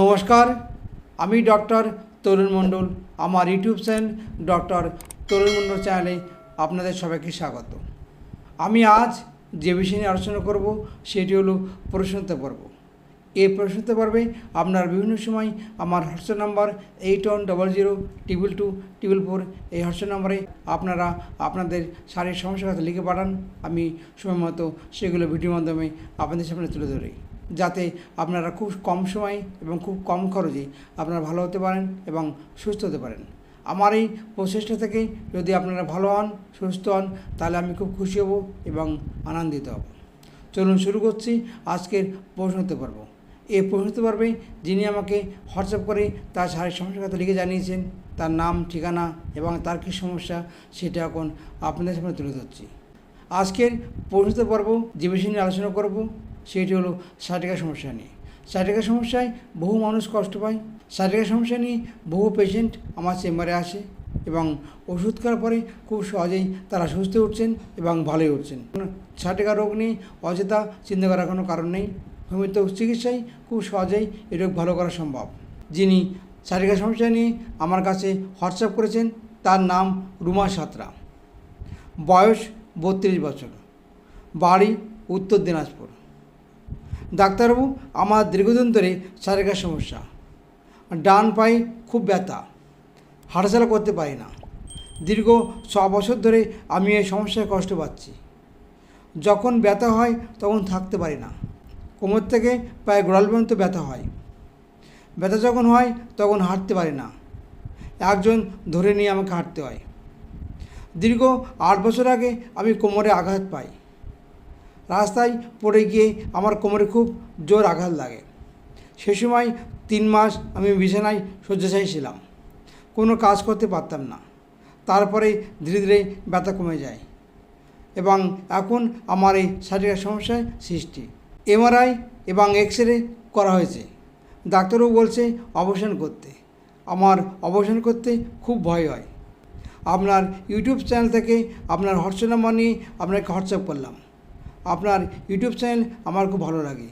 নমস্কার, আমি ডক্টর তরুণ মণ্ডল। আমার YouTube channel doctor Tarun Mondal চ্যানেলে আপনাদের সবাইকে স্বাগত। আমি আজ যে বিষয় নিয়ে আলোচনা করব, সেটি হলো প্রশ্নোত্তর পর্ব। এই প্রশ্নোত্তর পর্বে আপনার বিভিন্ন সময় আমার WhatsApp number eight one double zero triple two triple four এই হোয়াটসঅ্যাপ নাম্বারে আপনারা আপনাদের শারীরিক সমস্যার কথা লিখে পাঠান। আমি সময় মতো সেগুলো ভিডিওর মাধ্যমে আপনাদের সামনে তুলে ধরি। যাতে আপনারা খুব কম সময়ে এবং খুব কম খরচে আপনারা ভালো হতে পারেন এবং সুস্থ হতে পারেন। আমার এই প্রচেষ্টা থেকে যদি আপনারা ভালো হন, সুস্থ হন, তাহলে আমি খুব খুশি হব এবং আনন্দিত হব। চলুন শুরু করছি আজকের প্রশ্নোত্তর পর্ব। এই প্রশ্নোত্তর পর্বে যিনি আমাকে হোয়াটসঅ্যাপ করে তার শারীরিক সমস্যার কথা লিখে জানিয়েছেন, তার নাম, ঠিকানা এবং তার কী সমস্যা সেটা এখন আপনাদের সামনে তুলে ধরছি। আজকের প্রশ্নোত্তর পর্ব যে বিষয় নিয়ে আলোচনা করব। সেটি হলো সাইটিকা সমস্যা নিয়ে। সাইটিকা সমস্যায় বহু মানুষ কষ্ট পায়। সাইটিকা সমস্যা নিয়ে বহু পেশেন্ট আমার চেম্বারে আসে এবং ওষুধ খাওয়ার পরে খুব সহজেই তারা সুস্থ উঠছেন এবং ভালোই উঠছেন সাইটিকা রোগ নিয়ে অযথা চিন্তা করার কোনো কারণ নেই। হোমিওপ্যাথি চিকিৎসায় খুব সহজেই এই রোগ ভালো করা সম্ভব। যিনি শারীরিক সমস্যা নিয়ে আমার কাছে হোয়াটসঅ্যাপ করেছেন, তার নাম রুমা সাঁতরা। বয়স বত্রিশ বছর। বাড়ি উত্তর দিনাজপুর। ডাক্তারবাবু, আমার দীর্ঘদিন ধরে শারীরিক সমস্যা। ডান পায়ে খুব ব্যথা। হাঁটাচলা করতে পারি না। দীর্ঘ ছ বছর ধরে আমি এই সমস্যায় কষ্ট পাচ্ছি। যখন ব্যথা হয় তখন থাকতে পারি না। কোমর থেকে প্রায় গোড়াল পর্যন্ত ব্যথা হয়। ব্যথা যখন হয় তখন হাঁটতে পারি না। একজন ধরে নিয়ে আমাকে হাঁটতে হয়। দীর্ঘ আট বছর আগে আমি কোমরে আঘাত পাই। রাস্তায় পড়ে গিয়ে আমার কোমরে খুব জোর আঘাত লাগে। সে সময় তিন মাস আমি বিছানায় শয্যাশায়ী ছিলাম। কোনো কাজ করতে পারতাম না। তারপরে ধীরে ধীরে ব্যথা কমে যায় এবং এখন আমার এই শারীরিক সমস্যায় সৃষ্টি। এমআরআই এবং এক্স রে করা হয়েছে। ডাক্তারবাবু বলছে অপারেশন করতে। আমার অপারেশন করতে খুব ভয় হয়। আপনার ইউটিউব চ্যানেল থেকে আপনার হোয়াটসঅ্যাপ নাম্বার নিয়ে আপনাকে হোয়াটসঅ্যাপ করলাম। আপনার ইউটিউব চ্যানেল আমার খুব ভালো লাগে।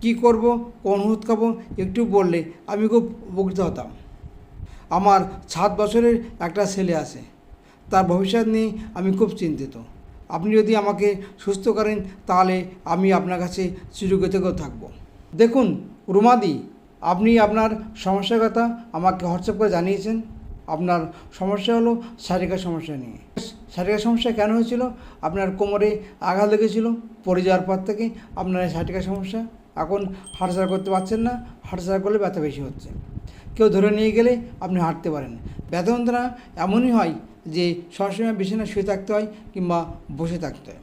কি করব, কোন ওষুধ খাব, একটু বললে আমি খুব উপকৃত হতাম। আমার সাত বছরের একটা ছেলে আছে। তার ভবিষ্যৎ নিয়ে আমি খুব চিন্তিত। আপনি যদি আমাকে সুস্থ করেন, তাহলে আমি আপনার কাছে চিরকৃতজ্ঞ থাকব। দেখুন, রুমাদি, আপনি আপনার সমস্যার কথা আমাকে হোয়াটসঅ্যাপ করে জানিয়েছেন। আপনার সমস্যা হলো শারীরিক সমস্যা নিয়ে। শারীরিক সমস্যা কেন হয়েছিল? আপনার কোমরে আঘাত লেগেছিল, পড়ে যাওয়ার পর থেকে আপনার শারীরিক সমস্যা। এখন হাঁটাচলা করতে পারছেন না হাঁটাচলা করলে ব্যথা বেশি হচ্ছে। কেউ ধরে নিয়ে গেলে আপনি হাঁটতে পারেন। ব্যথা যন্ত্রণা এমনই হয় যে সবসময় বিছানায় শুয়ে থাকতে হয় কিংবা বসে থাকতে হয়।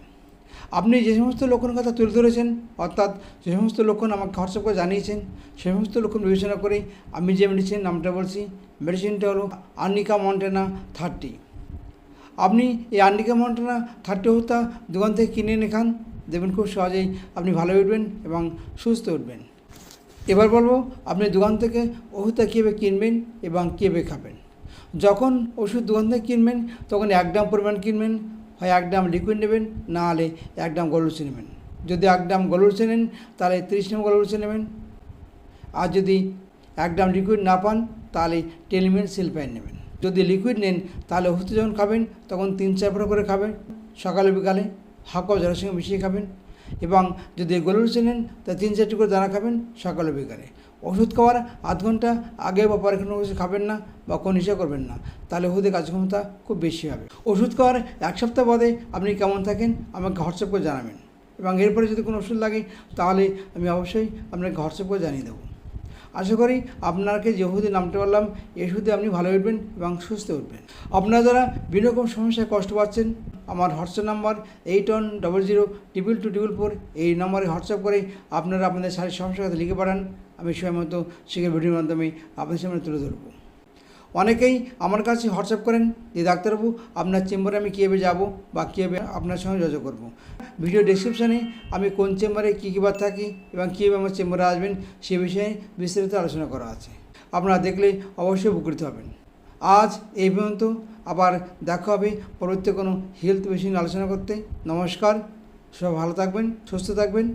আপনি যে সমস্ত লক্ষণের কথা তুলে ধরেছেন, অর্থাৎ যে সমস্ত লক্ষণ আমাকে হোয়াটসঅ্যাপ করে জানিয়েছেন, সে সমস্ত লক্ষণ বিবেচনা করে আমি যে মেডিসিন নামটা বলছি মেডিসিনটা হলো আর্নিকা মন্টেনা থার্টি আপনি এই আর্নিকা মন্টেনা থার্টি ওষুধটা দোকান থেকে কিনে এনে খান। দেখবেন খুব সহজেই আপনি ভালো উঠবেন এবং সুস্থ উঠবেন। এবার বলব, আপনি দোকান থেকে ওষুধটা কীভাবে কিনবেন এবং কীভাবে খাবেন। যখন ওষুধ দোকান থেকে কিনবেন, তখন এক গ্রাম পরিমাণ কিনবেন, হয় এক গ্রাম লিকুইড নেবেন, না হলে এক গ্রাম গলুচি নেবেন। যদি এক গ্রাম গলুচি নেন, তাহলে তিরিশ গ্রাম গলুচি নেবেন। আর যদি এক গ্রাম লিকুইড না পান, তাহলে টেলিমেন সিলপাইন নেবেন। যদি লিকুইড নেন, তাহলে ওষুধ যখন খাবেন, তখন তিন চার ফোঁটা করে খাবেন। সকালে, বিকালে হাঁক জলের সঙ্গে মিশিয়ে খাবেন। এবং যদি গলুচি নেন, তা তিন চারটি করে দানা খাবেন সকালে, বিকালে। ওষুধ খাওয়ার আধ ঘণ্টা আগে বা পরে কোনো কিছু খাবেন না বা কোনো হিসেবে করবেন না। তাহলে ওষুধের কার্যক্ষমতা খুব বেশি হবে। ওষুধ খাওয়ার এক সপ্তাহ বাদে আপনি কেমন থাকেন, আমাকে হোয়াটসঅ্যাপ করে জানাবেন। এবং এরপরে যদি কোনো ওষুধ লাগে, তাহলে আমি অবশ্যই আপনাকে হোয়াটসঅ্যাপ করে জানিয়ে দেবো। আশা করি আপনাকে যে নামতে পারলাম এই আপনি ভালো উঠবেন এবং সুস্থ উঠবেন। আপনারা যারা বিভিন্ন রকম সমস্যায় কষ্ট পাচ্ছেন, আমার WhatsApp number eight one double zero triple two triple four এই নম্বরে হোয়াটসঅ্যাপ করে আপনারা আপনাদের শারীরিক সমস্যার কথা লিখে পাঠান। আমি সময় মতো সেখানে ভিডিওর মাধ্যমে আপনাদের সামনে তুলে ধরবো। অনেকেই আমার কাছে হোয়াটসঅ্যাপ করেন যে, ডাক্তারবাবু, আপনার চেম্বারে আমি কীভাবে যাব বা কীভাবে আপনার সঙ্গে যোগাযোগ করব? ভিডিও ডেসক্রিপশানে আমি কোন চেম্বারে কী কী বার থাকি এবং কীভাবে আমার চেম্বারে আসবেন সে বিষয়ে বিস্তারিত আলোচনা করা আছে। আপনারা দেখলে অবশ্যই উপকৃত হবেন। আজ এই পর্যন্ত। আবার দেখা হবে পরবর্তী কোনো হেলথ বিষয় নিয়ে আলোচনা করতে। নমস্কার। সব ভালো থাকবেন, সুস্থ থাকবেন।